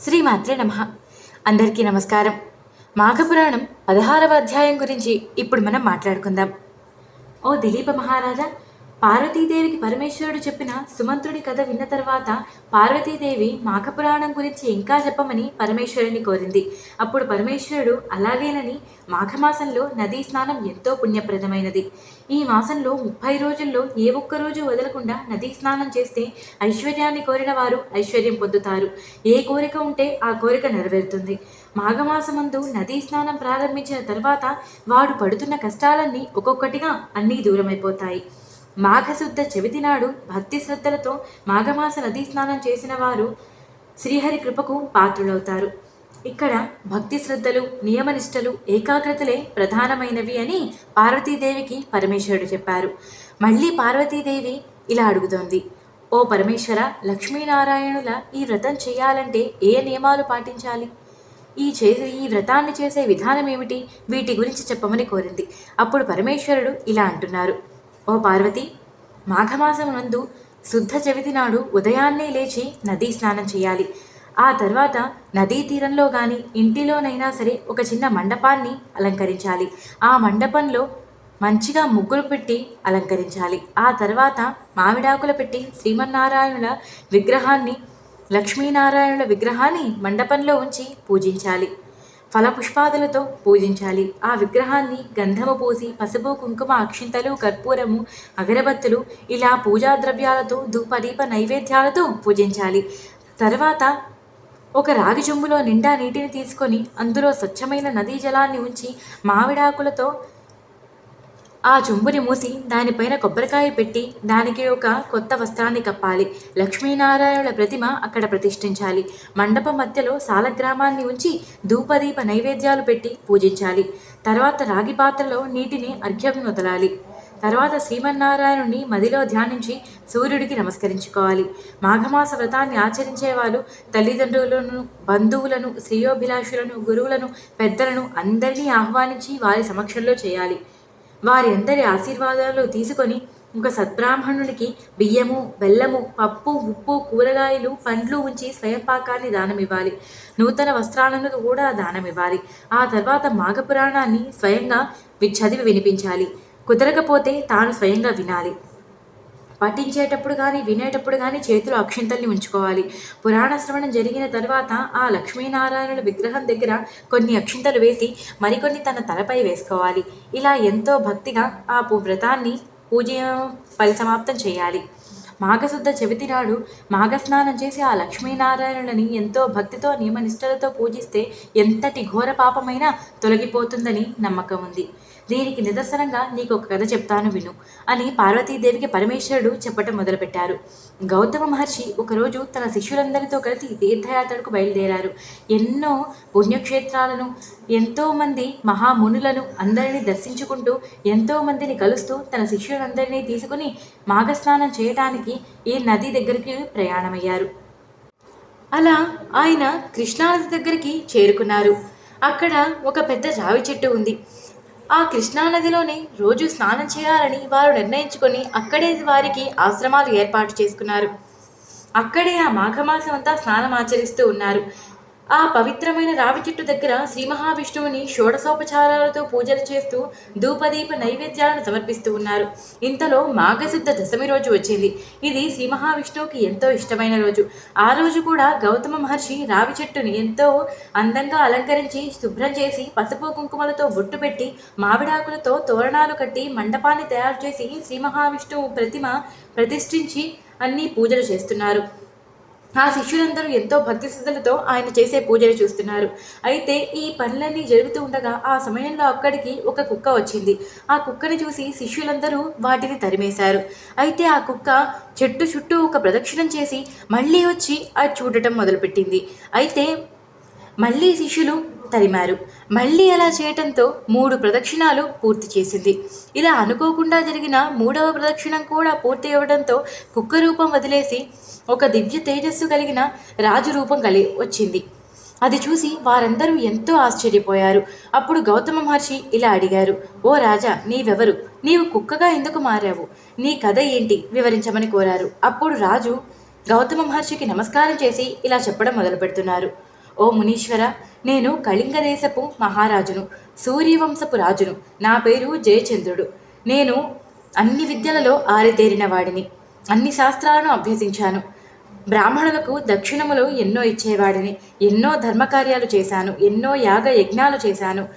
శ్రీమాత్రే నమ. అందరికీ నమస్కారం. మాఘపురాణం పదహారవ అధ్యాయం గురించి ఇప్పుడు మనం మాట్లాడుకుందాం. ఓ దిలీప మహారాజా పార్వతీదేవికి పరమేశ్వరుడు చెప్పిన సుమంత్రుడి కథ విన్న తర్వాత పార్వతీదేవి మాఘపురాణం గురించి ఇంకా చెప్పమని పరమేశ్వరుని కోరింది. అప్పుడు పరమేశ్వరుడు అలాగేనని మాఘమాసంలో నదీ స్నానం ఎంతో పుణ్యప్రదమైనది. ఈ మాసంలో ముప్పై రోజుల్లో ఏ ఒక్క రోజు వదలకుండా నదీ స్నానం చేస్తే ఐశ్వర్యాన్ని కోరిన వారు ఐశ్వర్యం పొందుతారు. ఏ కోరిక ఉంటే ఆ కోరిక నెరవేరుతుంది. మాఘమాసమందు నదీ స్నానం ప్రారంభించిన తర్వాత వాడు పడుతున్న కష్టాలన్నీ ఒక్కొక్కటిగా అన్నీ దూరమైపోతాయి. మాఘశుద్ధ చవితి నాడు భక్తి శ్రద్ధలతో మాఘమాస నదీ స్నానం చేసిన వారు శ్రీహరి కృపకు పాత్రులవుతారు. ఇక్కడ భక్తి శ్రద్ధలు నియమనిష్టలు ఏకాగ్రతలే ప్రధానమైనవి అని పార్వతీదేవికి పరమేశ్వరుడు చెప్పారు. మళ్ళీ పార్వతీదేవి ఇలా అడుగుతోంది. ఓ పరమేశ్వర లక్ష్మీనారాయణుల ఈ వ్రతం చేయాలంటే ఏ నియమాలు పాటించాలి? ఈ చేసే ఈ వ్రతాన్ని చేసే విధానం ఏమిటి వీటి గురించి చెప్పమని కోరింది. అప్పుడు పరమేశ్వరుడు ఇలా అంటున్నారు. ఓ పార్వతి మాఘమాసం నందు శుద్ధ చవితి నాడు ఉదయాన్నే లేచి నదీ స్నానం చేయాలి. ఆ తర్వాత నదీ తీరంలో కానీ ఇంటిలోనైనా సరే ఒక చిన్న మండపాన్ని అలంకరించాలి. ఆ మండపంలో మంచిగా ముగ్గులు పెట్టి అలంకరించాలి. ఆ తర్వాత మామిడాకులు పెట్టి శ్రీమన్నారాయణుల విగ్రహాన్ని లక్ష్మీనారాయణుల విగ్రహాన్ని మండపంలో ఉంచి పూజించాలి. ఫలపుష్పాదులతో పూజించాలి. ఆ విగ్రహాన్ని గంధము పూసి పసుపు కుంకుమ అక్షింతలు కర్పూరము అగరబత్తులు ఇలా పూజా ద్రవ్యాలతో ధూపదీప నైవేద్యాలతో పూజించాలి. తర్వాత ఒక రాగి చెంబులో నిండా నీటిని తీసుకొని అందులో స్వచ్ఛమైన నదీ జలాన్ని ఉంచి మామిడాకులతో ఆ చెంబుని మూసి దానిపైన కొబ్బరికాయ పెట్టి దానికి ఒక కొత్త వస్త్రాన్ని కప్పాలి. లక్ష్మీనారాయణుల ప్రతిమ అక్కడ ప్రతిష్ఠించాలి. మండపం మధ్యలో సాలగ్రామాన్ని ఉంచి ధూపదీప నైవేద్యాలు పెట్టి పూజించాలి. తర్వాత రాగి పాత్రలో నీటిని అర్ఘ్యం వదలాలి. తర్వాత శ్రీమన్నారాయణుని మదిలో ధ్యానించి సూర్యుడికి నమస్కరించుకోవాలి. మాఘమాస వ్రతాన్ని ఆచరించే వాళ్ళు తల్లిదండ్రులను బంధువులను శ్రేయోభిలాషులను గురువులను పెద్దలను అందరినీ ఆహ్వానించి వారి సమక్షంలో చేయాలి. వారి అందరి ఆశీర్వాదాలు తీసుకొని ఒక సద్బ్రాహ్మణునికి బియ్యము బెల్లము పప్పు ఉప్పు కూరగాయలు పండ్లు ఉంచి స్వయంపాకాన్ని దానమివ్వాలి. నూతన వస్త్రాలను కూడా దానమివ్వాలి. ఆ తర్వాత మాఘపురాణాన్ని స్వయంగా వి- చదివి వినిపించాలి. కుదరకపోతే తాను స్వయంగా వినాలి. పఠించేటప్పుడు కానీ వినేటప్పుడు కానీ చేతిలో అక్షింతల్ని ఉంచుకోవాలి. పురాణ శ్రవణం జరిగిన తర్వాత ఆ లక్ష్మీనారాయణుల విగ్రహం దగ్గర కొన్ని అక్షింతలు వేసి మరికొన్ని తన తలపై వేసుకోవాలి. ఇలా ఎంతో భక్తిగా ఆ వ్రతాన్ని పూజ పరిసమాప్తం చేయాలి. మాఘశుద్ధ చవితి నాడు మాఘస్నానం చేసి ఆ లక్ష్మీనారాయణులని ఎంతో భక్తితో నియమనిష్టలతో పూజిస్తే ఎంతటి ఘోర పాపమైనా తొలగిపోతుందని నమ్మకం ఉంది. దీనికి నిదర్శనంగా నీకు ఒక కథ చెప్తాను విను అని పార్వతీదేవికి పరమేశ్వరుడు చెప్పటం మొదలుపెట్టారు. గౌతమ మహర్షి ఒకరోజు తన శిష్యులందరితో కలిసి తీర్థయాత్రకు బయలుదేరారు. ఎన్నో పుణ్యక్షేత్రాలను ఎంతోమంది మహామునులను అందరినీ దర్శించుకుంటూ ఎంతోమందిని కలుస్తూ తన శిష్యులందరినీ తీసుకుని మాఘస్నానం చేయటానికి ఈ నది దగ్గరికి ప్రయాణమయ్యారు. అలా ఆయన కృష్ణానది దగ్గరికి చేరుకున్నారు. అక్కడ ఒక పెద్ద రావి చెట్టు ఉంది. ఆ కృష్ణానదిలోనే రోజు స్నానం చేయాలని వారు నిర్ణయించుకొని అక్కడే వారికి ఆశ్రమాలు ఏర్పాటు చేసుకున్నారు. అక్కడే ఆ మాఘమాసం అంతా స్నానం ఆచరిస్తూ ఉన్నారు. ఆ పవిత్రమైన రావి చెట్టు దగ్గర శ్రీ మహావిష్ణువుని షోడశోపచారాలతో పూజలు చేస్తూ ధూపదీప నైవేద్యాలను సమర్పిస్తూ ఉన్నారు. ఇంతలో మాఘశుద్ధ దశమి రోజు వచ్చింది. ఇది శ్రీ మహావిష్ణువుకి ఎంతో ఇష్టమైన రోజు. ఆ రోజు కూడా గౌతమ మహర్షి రావి చెట్టుని ఎంతో అందంగా అలంకరించి శుభ్రం చేసి పసుపు కుంకుమలతో బొట్టు పెట్టి మామిడాకులతో తోరణాలు కట్టి మండపాన్ని తయారు చేసి శ్రీ మహావిష్ణువు ప్రతిమ ప్రతిష్ఠించి అన్ని పూజలు చేస్తున్నారు. ఆ శిష్యులందరూ ఎంతో భక్తి శ్రద్ధలతో ఆయన చేసే పూజలు చూస్తున్నారు. అయితే ఈ పనులన్నీ జరుగుతూ ఉండగా ఆ సమయంలో అక్కడికి ఒక కుక్క వచ్చింది. ఆ కుక్కని చూసి శిష్యులందరూ వాటిని తరిమేశారు. అయితే ఆ కుక్క చెట్టు చుట్టూ ఒక ప్రదక్షిణం చేసి మళ్ళీ వచ్చి అది చూడటం మొదలుపెట్టింది. అయితే మళ్ళీ శిష్యులు తరిమారు. మళ్ళీ అలా చేయటంతో మూడు ప్రదక్షిణాలు పూర్తి చేసింది. ఇలా అనుకోకుండా జరిగిన మూడవ ప్రదక్షిణం కూడా పూర్తి అవ్వడంతో కుక్క రూపం వదిలేసి ఒక దివ్య తేజస్సు కలిగిన రాజు రూపం కలి వచ్చింది. అది చూసి వారందరూ ఎంతో ఆశ్చర్యపోయారు. అప్పుడు గౌతమ మహర్షి ఇలా అడిగారు ఓ రాజా నీవెవరు? నీవు కుక్కగా ఎందుకు మారావు? నీ కథ ఏంటి? వివరించమని కోరారు. అప్పుడు రాజు గౌతమ మహర్షికి నమస్కారం చేసి ఇలా చెప్పడం మొదలు పెడుతున్నారు ఓ మునీశ్వర నేను కళింగ దేశపు మహారాజును సూర్యవంశపు రాజును. నా పేరు జయచంద్రుడు. నేను అన్ని విద్యలలో ఆరితేరిన వాడిని. అన్ని శాస్త్రాలను అభ్యసించాను. బ్రాహ్మణులకు దక్షిణములు ఎన్నో ఇచ్చేవాడిని. ఎన్నో ధర్మకార్యాలు చేశాను. ఎన్నో యాగ యజ్ఞాలు చేశాను.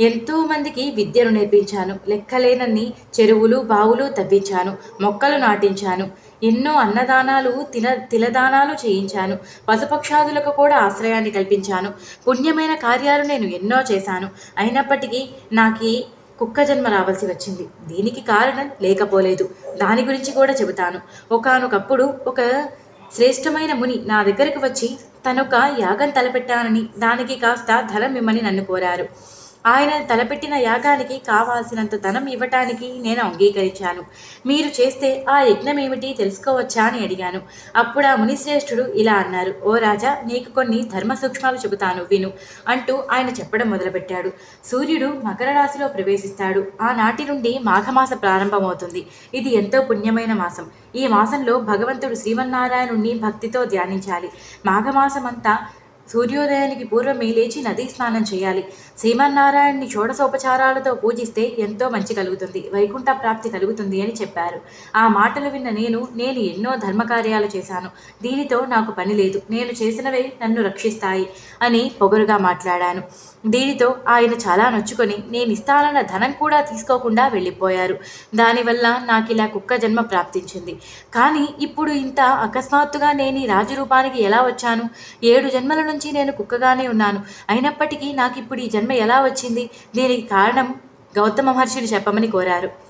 ఎంతోమందికి విద్యను నేర్పించాను. లెక్కలేనన్ని చెరువులు బావులు తవ్వించాను. మొక్కలు నాటించాను. ఎన్నో అన్నదానాలు తిన తిలదానాలు చేయించాను. పశుపక్షాదులకు కూడా ఆశ్రయాన్ని కల్పించాను. పుణ్యమైన కార్యాలు నేను ఎన్నో చేశాను. అయినప్పటికీ నాకు కుక్క జన్మ రావాల్సి వచ్చింది. దీనికి కారణం లేకపోలేదు. దాని గురించి కూడా చెబుతాను. ఒకానొకప్పుడు ఒక శ్రేష్టమైన ముని నా దగ్గరకు వచ్చి తనొక యాగం తలపెట్టానని దానికి కాస్త ధనం ఇమ్మని నన్ను కోరారు. ఆయన తలపెట్టిన యాగానికి కావాల్సినంత ధనం ఇవ్వటానికి నేను అంగీకరించాను. మీరు చేస్తే ఆ యజ్ఞం ఏమిటి తెలుసుకోవచ్చా అని అడిగాను. అప్పుడు ఆ మునిశ్రేష్ఠుడు ఇలా అన్నారు ఓ రాజా నీకు కొన్ని ధర్మ సూక్ష్మాలు చెబుతాను విను అంటూ ఆయన చెప్పడం మొదలుపెట్టాడు. సూర్యుడు మకర రాశిలో ప్రవేశిస్తాడు. ఆనాటి నుండి మాఘమాస ప్రారంభమవుతుంది. ఇది ఎంతో పుణ్యమైన మాసం. ఈ మాసంలో భగవంతుడు శ్రీమన్నారాయణుణ్ణి భక్తితో ధ్యానించాలి. మాఘమాసమంతా సూర్యోదయానికి పూర్వమే లేచి నదీ స్నానం చేయాలి. శ్రీమన్నారాయణ్ణి షోడసోపచారాలతో పూజిస్తే ఎంతో మంచి కలుగుతుంది. వైకుంఠ ప్రాప్తి కలుగుతుంది అని చెప్పారు. ఆ మాటలు విన్న నేను నేను ఎన్నో ధర్మకార్యాలు చేశాను. దీనితో నాకు పని లేదు. నేను చేసినవే నన్ను రక్షిస్తాయి అని పొగరుగా మాట్లాడాను. దీనితో ఆయన చాలా నొచ్చుకొని నేను ఇస్తానన్న ధనం కూడా తీసుకోకుండా వెళ్ళిపోయారు. దానివల్ల నాకు ఇలా కుక్క జన్మ ప్రాప్తించింది. కానీ ఇప్పుడు ఇంత అకస్మాత్తుగా నేను ఈ రాజు రూపానికి ఎలా వచ్చాను? ఏడు జన్మల నుంచి నేను కుక్కగానే ఉన్నాను. అయినప్పటికీ నాకు ఇప్పుడు ఈ జన్మ ఎలా వచ్చింది? దీనికి కారణం గౌతమ మహర్షిని చెప్పమని కోరారు.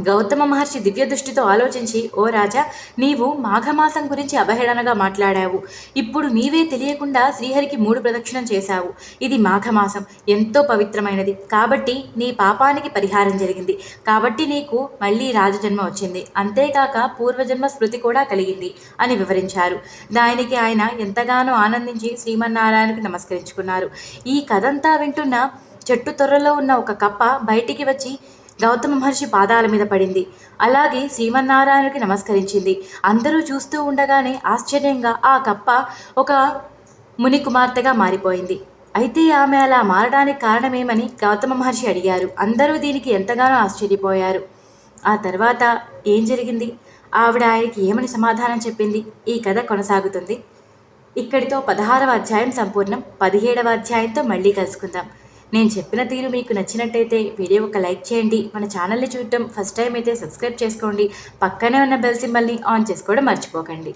గౌతమ మహర్షి దివ్య దృష్టితో ఆలోచించి ఓ రాజా నీవు మాఘమాసం గురించి అవహేళనగా మాట్లాడావు. ఇప్పుడు నీవే తెలియకుండా శ్రీహరికి మూడు ప్రదక్షిణం చేశావు. ఇది మాఘమాసం. ఎంతో పవిత్రమైనది. కాబట్టి నీ పాపానికి పరిహారం జరిగింది. కాబట్టి నీకు మళ్ళీ రాజజన్మ వచ్చింది. అంతేకాక పూర్వజన్మ స్మృతి కూడా కలిగింది అని వివరించారు. దానికి ఆయన ఎంతగానో ఆనందించి శ్రీమన్నారాయణకు నమస్కరించుకున్నారు. ఈ కథంతా వింటున్న చెట్టు తొర్రలో ఉన్న ఒక కప్ప బయటికి వచ్చి గౌతమ మహర్షి పాదాల మీద పడింది. అలాగే శ్రీమన్నారాయణుడికి నమస్కరించింది. అందరూ చూస్తూ ఉండగానే ఆశ్చర్యంగా ఆ కప్ప ఒక ముని కుమార్తెగా మారిపోయింది. అయితే ఆమె అలా మారడానికి కారణమేమని గౌతమ మహర్షి అడిగారు. అందరూ దీనికి ఎంతగానో ఆశ్చర్యపోయారు. ఆ తర్వాత ఏం జరిగింది? ఆవిడ ఆయనకి ఏమని సమాధానం చెప్పింది? ఈ కథ కొనసాగుతుంది. ఇక్కడితో పదహారవ అధ్యాయం సంపూర్ణం. పదిహేడవ అధ్యాయంతో మళ్ళీ కలుసుకుందాం. నేను చెప్పిన తీరు మీకు నచ్చినట్టయితే వీడియో ఒక లైక్ చేయండి. మన ఛానల్ని చూడటం ఫస్ట్ టైం అయితే సబ్స్క్రైబ్ చేసుకోండి. పక్కనే ఉన్న బెల్ సింబల్ని ఆన్ చేసుకోవడం మర్చిపోకండి.